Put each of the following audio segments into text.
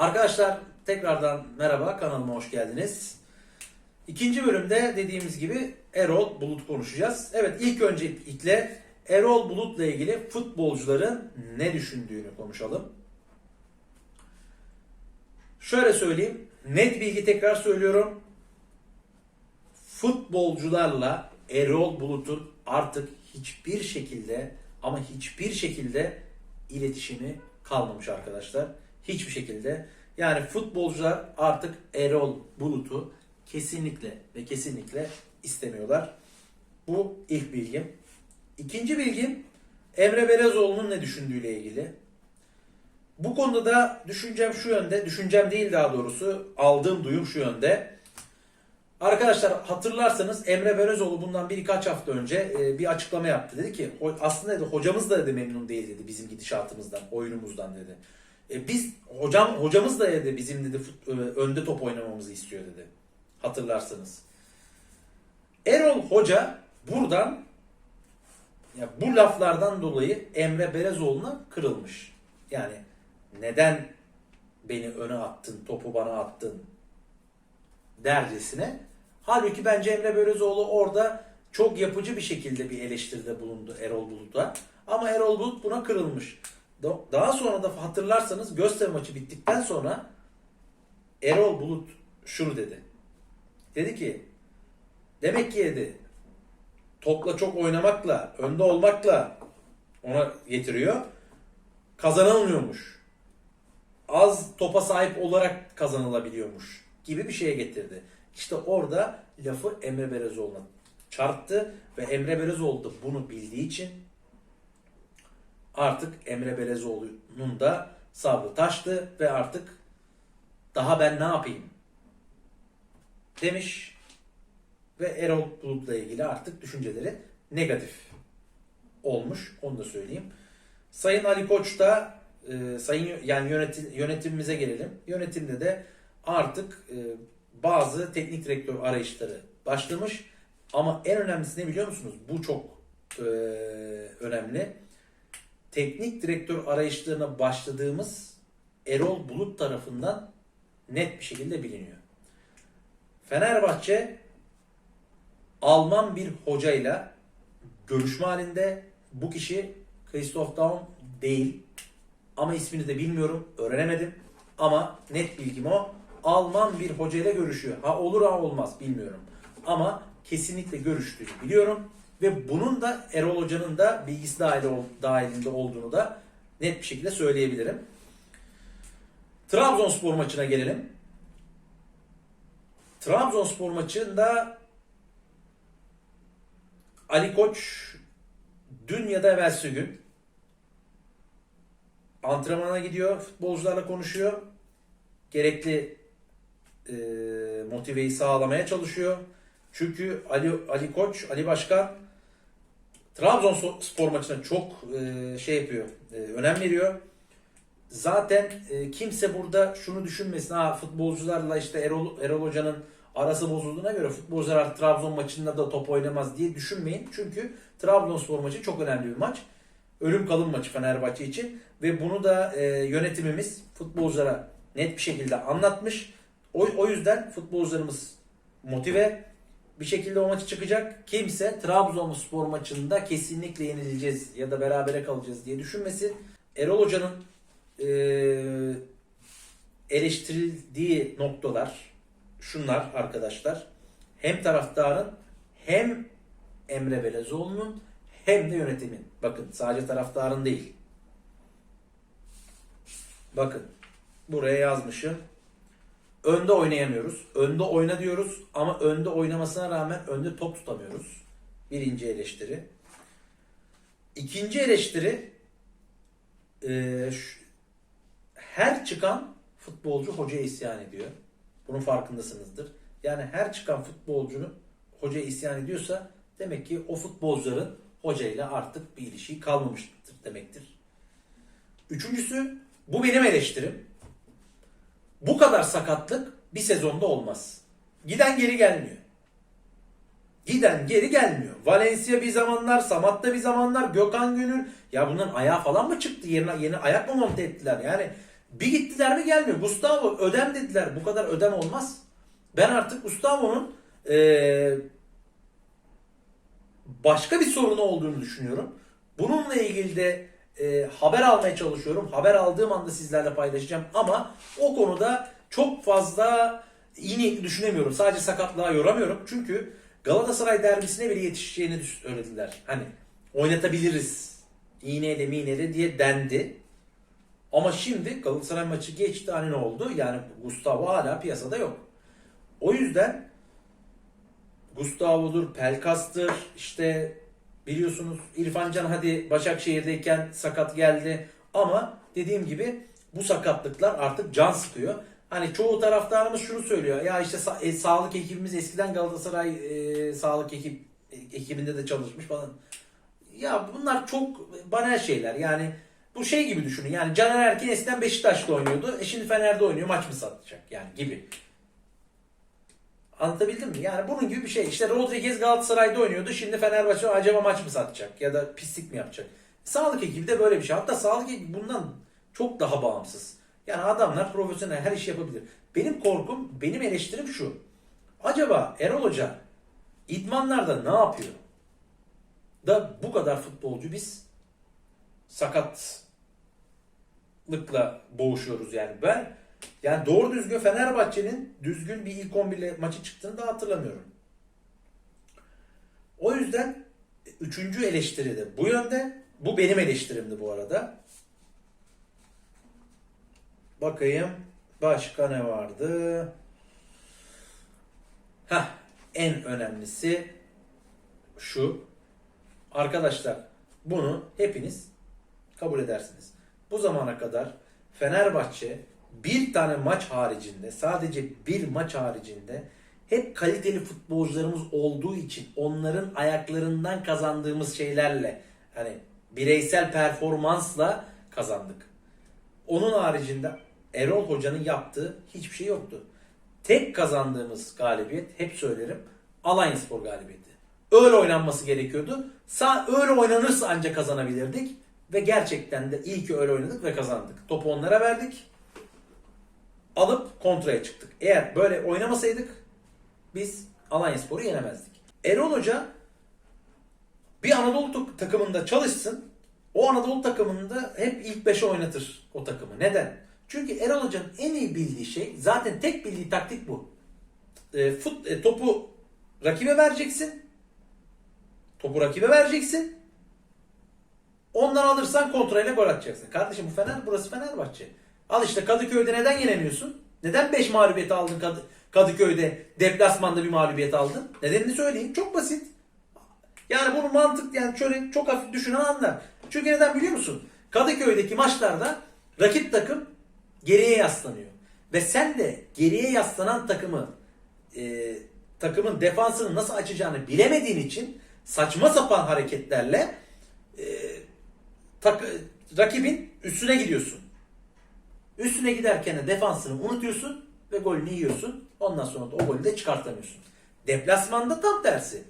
Arkadaşlar tekrardan merhaba kanalıma hoş geldiniz. İkinci bölümde dediğimiz gibi Erol Bulut konuşacağız. Evet ilk öncelikle Erol Bulut'la ilgili futbolcuların ne düşündüğünü konuşalım. Şöyle söyleyeyim. Net bilgi tekrar söylüyorum. Futbolcularla Erol Bulut'un artık hiçbir şekilde ama hiçbir şekilde iletişimi kalmamış arkadaşlar. Hiçbir şekilde. Yani futbolcular artık Erol Bulut'u kesinlikle ve kesinlikle istemiyorlar. Bu ilk bilgim. İkinci bilgim Emre Belezoğlu'nun ne düşündüğüyle ilgili. Bu konuda da düşüncem şu yönde, düşüncem değil daha doğrusu aldığım duyum şu yönde. Arkadaşlar hatırlarsanız Emre Belözoğlu bundan birkaç hafta önce e, bir açıklama yaptı. Dedi ki "Ho- aslında dedi hocamız da dedi memnun değil dedi bizim gidişatımızdan, oyunumuzdan dedi. E, biz hocam hocamız da dedi bizim dedi e, önde top oynamamızı istiyor dedi. Hatırlarsanız. Erol Hoca buradan ya bu laflardan dolayı Emre Belezoğlu'na kırılmış. Yani neden beni öne attın, topu bana attın dercesine. Halbuki bence Emre Belözoğlu orada çok yapıcı bir şekilde bir eleştiride bulundu Erol Bulut'a. Ama Erol Bulut buna kırılmış. Da- Daha sonra da hatırlarsanız Göztepe maçı bittikten sonra Erol Bulut şunu dedi. Dedi ki demek ki dedi topla çok oynamakla, önde olmakla ona getiriyor. Kazanılmıyormuş. Az topa sahip olarak kazanılabiliyormuş gibi bir şeye getirdi. İşte orada lafı Emre Belezoğlu'na çarptı ve Emre Belezoğlu da bunu bildiği için artık Emre Belezoğlu'nun da sabrı taştı ve artık daha ben ne yapayım demiş ve Erol Bulut'la ilgili artık düşünceleri negatif olmuş. Onu da söyleyeyim. Sayın Ali Koç da e, sayın yani yönetim, yönetimimize gelelim. Yönetimde de artık e, bazı teknik direktör arayışları başlamış. Ama en önemlisi ne biliyor musunuz? Bu çok e, önemli. Teknik direktör arayışlarına başladığımız Erol Bulut tarafından net bir şekilde biliniyor. Fenerbahçe Alman bir hocayla görüşme halinde bu kişi Christoph Daum değil. Ama ismini de bilmiyorum, öğrenemedim. Ama net bilgim o. Alman bir hocayla görüşüyor. Ha olur ha olmaz bilmiyorum. Ama kesinlikle görüştüğünü biliyorum. Ve bunun da Erol Hoca'nın da bilgisi dahil dahilinde olduğunu da net bir şekilde söyleyebilirim. Trabzonspor maçına gelelim. Trabzonspor maçında Ali Koç dün ya da evvelsi gün antrenmana gidiyor, futbolcularla konuşuyor. Gerekli e, motiveyi sağlamaya çalışıyor. Çünkü Ali Ali Koç, Ali Başkan Trabzonspor maçına çok e, şey yapıyor, e, önem veriyor. Zaten e, kimse burada şunu düşünmesin. Ha futbolcularla işte Erol, Erol Hoca'nın arası bozulduğuna göre futbolcular artık Trabzon maçında da top oynamaz diye düşünmeyin. Çünkü Trabzonspor maçı çok önemli bir maç. Ölüm kalım maçı Fenerbahçe için ve bunu da yönetimimiz futbolculara net bir şekilde anlatmış. O, o yüzden futbolcularımız motive bir şekilde o maçı çıkacak. Kimse Trabzonspor maçında kesinlikle yenileceğiz ya da berabere kalacağız diye düşünmesin. Erol Hoca'nın e, eleştirildiği noktalar şunlar arkadaşlar. Hem taraftarın hem Emre Belezoğlu'nun hem de yönetimin. Bakın sadece taraftarın değil. Bakın buraya yazmışım. Önde oynayamıyoruz. Önde oyna diyoruz ama önde oynamasına rağmen önde top tutamıyoruz. Birinci eleştiri. İkinci eleştiri e, şu- her çıkan futbolcu hocaya isyan ediyor. Bunun farkındasınızdır. Yani her çıkan futbolcunun hocaya isyan ediyorsa demek ki o futbolcuların hocayla artık bir ilişiği kalmamıştır demektir. Üçüncüsü bu benim eleştirim. Bu kadar sakatlık bir sezonda olmaz. Giden geri gelmiyor. Giden geri gelmiyor. Valencia bir zamanlar, Samat'ta bir zamanlar, Gökhan Gönül. Ya bunların ayağı falan mı çıktı? Yerine yeni ayak mı monte ettiler? Yani Bir gittiler mi gelmiyor. Gustavo ödem dediler. Bu kadar ödem olmaz. Ben artık Gustavo'nun eee, başka bir sorunu olduğunu düşünüyorum. Bununla ilgili de e, haber almaya çalışıyorum. Haber aldığım anda sizlerle paylaşacağım. Ama o konuda çok fazla iyi niyetli düşünemiyorum. Sadece sakatlığa yoramıyorum. Çünkü Galatasaray derbisine bile yetişeceğini söylediler. Hani oynatabiliriz. İğneyle miğneyle diye dendi. Ama şimdi Galatasaray maçı geçti. Hani ne oldu? Yani Gustavo hala piyasada yok. O yüzden Gustavo'dur, Pelkas'tır, işte biliyorsunuz İrfan Can hadi Başakşehir'deyken sakat geldi ama dediğim gibi bu sakatlıklar artık can sıkıyor. Hani çoğu taraftarımız şunu söylüyor. Ya işte sa- e, sağlık ekibimiz eskiden Galatasaray e, sağlık ekip e, ekibinde de çalışmış falan. Ya bunlar çok banal şeyler. Yani bu şey gibi düşünün. Yani Caner Erkin eskiden Beşiktaş'ta oynuyordu. E şimdi Fener'de oynuyor. Maç mı satacak? Yani gibi. Anlatabildim mi? Yani bunun gibi bir şey. İşte Rodriguez Galatasaray'da oynuyordu. Şimdi Fenerbahçe acaba maç mı satacak? Ya da pislik mi yapacak? Sağlık ekibi de böyle bir şey. Hatta sağlık ekibi bundan çok daha bağımsız. Yani adamlar profesyonel her işi yapabilir. Benim korkum, benim eleştirim şu. Acaba Erol Hoca idmanlarda ne yapıyor? Da bu kadar futbolcu biz sakatlıkla boğuşuyoruz yani. Ben yani doğru düzgün Fenerbahçe'nin düzgün bir ilk 11 ile maçı çıktığını da hatırlamıyorum. O yüzden üçüncü eleştiri de bu yönde. Bu benim eleştirimdi bu arada. Bakayım başka ne vardı? Heh, en önemlisi şu. Arkadaşlar bunu hepiniz kabul edersiniz. Bu zamana kadar Fenerbahçe bir tane maç haricinde sadece bir maç haricinde hep kaliteli futbolcularımız olduğu için onların ayaklarından kazandığımız şeylerle hani bireysel performansla kazandık. Onun haricinde Erol Hoca'nın yaptığı hiçbir şey yoktu. Tek kazandığımız galibiyet hep söylerim Alanyaspor galibiyeti. Öyle oynanması gerekiyordu. Sa öyle oynanırsa ancak kazanabilirdik. Ve gerçekten de iyi ki öyle oynadık ve kazandık. Topu onlara verdik. Alıp kontraya çıktık. Eğer böyle oynamasaydık biz Alanyaspor'u yenemezdik. Erol Hoca bir Anadolu tak- takımında çalışsın. O Anadolu takımında hep ilk 5'e oynatır o takımı. Neden? Çünkü Erol Hoca'nın en iyi bildiği şey zaten tek bildiği taktik bu. E, fut, e, topu rakibe vereceksin. Topu rakibe vereceksin. Ondan alırsan kontrayla gol atacaksın. Kardeşim bu Fener, burası Fenerbahçe. Al işte Kadıköy'de neden yenemiyorsun? Neden 5 mağlubiyet aldın Kadı- Kadıköy'de? Deplasmanda bir mağlubiyet aldın. Nedenini söyleyeyim. Çok basit. Yani bunu mantık yani şöyle çok hafif düşünen anlar. Çünkü neden biliyor musun? Kadıköy'deki maçlarda rakip takım geriye yaslanıyor. Ve sen de geriye yaslanan takımı e, takımın defansını nasıl açacağını bilemediğin için saçma sapan hareketlerle e, tak, rakibin üstüne gidiyorsun. Üstüne giderken de defansını unutuyorsun ve golünü yiyorsun. Ondan sonra da o golü de çıkartamıyorsun. Deplasmanda tam tersi.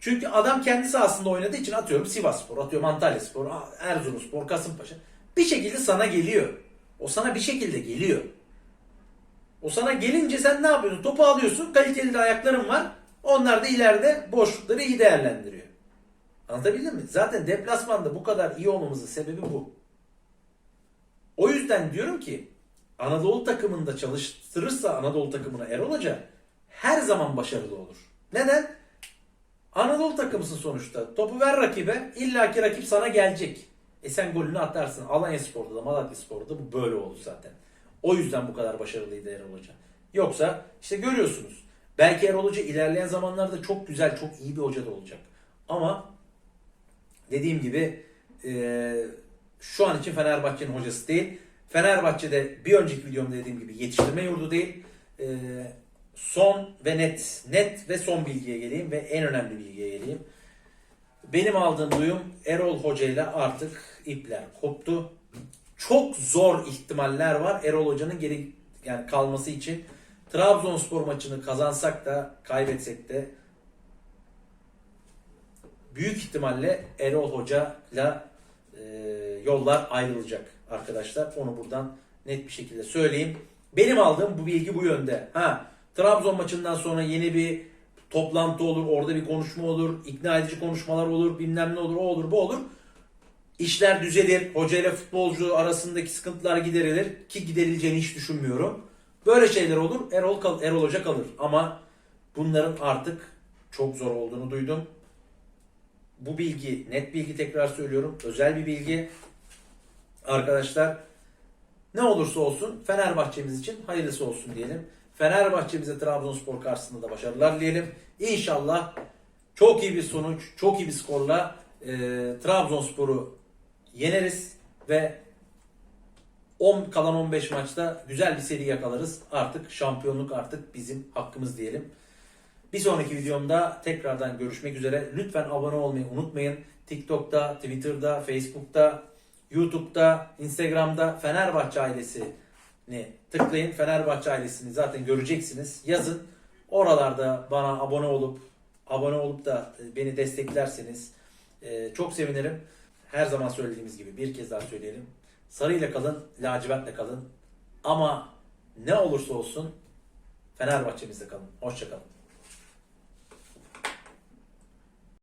Çünkü adam kendi sahasında oynadığı için atıyorum Sivasspor, atıyorum Antalyaspor, Erzurumspor, Kasımpaşa. Bir şekilde sana geliyor. O sana bir şekilde geliyor. O sana gelince sen ne yapıyorsun? Topu alıyorsun, kaliteli de ayakların var. Onlar da ileride boşlukları iyi değerlendiriyor. Anlatabildim mi? Zaten deplasmanda bu kadar iyi olmamızın sebebi bu. Yüzden diyorum ki Anadolu takımında çalıştırırsa Anadolu takımına Erol Hoca her zaman başarılı olur. Neden? Anadolu takımısın sonuçta. Topu ver rakibe. İlla ki rakip sana gelecek. E sen golünü atarsın. Alanya Spor'da da Malatya Spor'da da bu böyle oldu zaten. O yüzden bu kadar başarılıydı Erol Hoca. Yoksa işte görüyorsunuz. Belki Erol Hoca ilerleyen zamanlarda çok güzel, çok iyi bir hoca da olacak. Ama dediğim gibi e, şu an için Fenerbahçe'nin hocası değil. Fenerbahçe'de bir önceki videomda dediğim gibi yetiştirme yurdu değil. E, son ve net, net ve son bilgiye geleyim ve en önemli bilgiye geleyim. Benim aldığım duyum Erol Hoca ile artık ipler koptu. Çok zor ihtimaller var Erol Hoca'nın geri yani kalması için. Trabzonspor maçını kazansak da kaybetsek de büyük ihtimalle Erol Hoca ile e, yollar ayrılacak arkadaşlar. Onu buradan net bir şekilde söyleyeyim. Benim aldığım bu bilgi bu yönde. Ha, Trabzon maçından sonra yeni bir toplantı olur, orada bir konuşma olur, ikna edici konuşmalar olur, bilmem ne olur, o olur, bu olur. İşler düzelir, hoca ile futbolcu arasındaki sıkıntılar giderilir ki giderileceğini hiç düşünmüyorum. Böyle şeyler olur, Erol, kal Erol Hoca kalır. Ama bunların artık çok zor olduğunu duydum. Bu bilgi, net bilgi tekrar söylüyorum, özel bir bilgi. Arkadaşlar ne olursa olsun Fenerbahçemiz için hayırlısı olsun diyelim. Fenerbahçemize Trabzonspor karşısında da başarılar dileyelim. İnşallah çok iyi bir sonuç, çok iyi bir skorla e, Trabzonspor'u yeneriz ve 10 kalan 15 maçta güzel bir seri yakalarız. Artık şampiyonluk artık bizim hakkımız diyelim. Bir sonraki videomda tekrardan görüşmek üzere. Lütfen abone olmayı unutmayın. TikTok'ta, Twitter'da, Facebook'ta, YouTube'da, Instagram'da Fenerbahçe ailesini tıklayın. Fenerbahçe ailesini zaten göreceksiniz. Yazın. Oralarda bana abone olup abone olup da beni desteklerseniz e, çok sevinirim. Her zaman söylediğimiz gibi bir kez daha söyleyelim. Sarıyla kalın, lacivertle kalın. Ama ne olursa olsun Fenerbahçemizde kalın. Hoşçakalın.